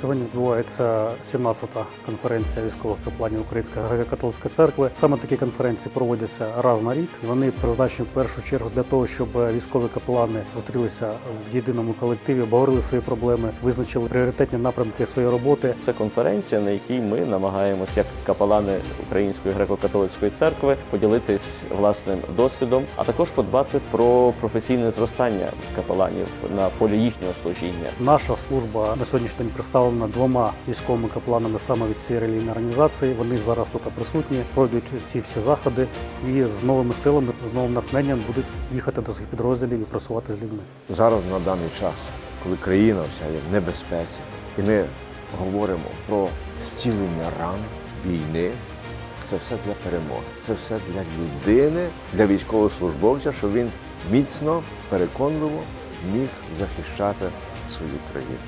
Сьогодні відбувається 17-та конференція військових капеланів Української греко-католицької церкви. Саме такі конференції проводяться раз на рік. Вони призначені в першу чергу для того, щоб військові капелани зустрілися в єдиному колективі, обговорили свої проблеми, визначили пріоритетні напрямки своєї роботи. Це конференція, на якій ми намагаємося, як капелани Української греко-католицької церкви, поділитись власним досвідом, а також подбати про професійне зростання капеланів на полі їхнього служіння. Наша служба на сьогоднішній день представлена двома військовими капеланами саме від цієї релігійної організації. Вони зараз тут присутні, пройдуть ці всі заходи і з новими силами, з новим натхненням будуть їхати до своїх підрозділів і працювати з людьми. Зараз на даний час, коли країна вся є в небезпеці, і ми говоримо про зцілення ран війни, це все для перемоги, це все для людини, для військовослужбовця, щоб він міцно, переконливо міг захищати свою країну.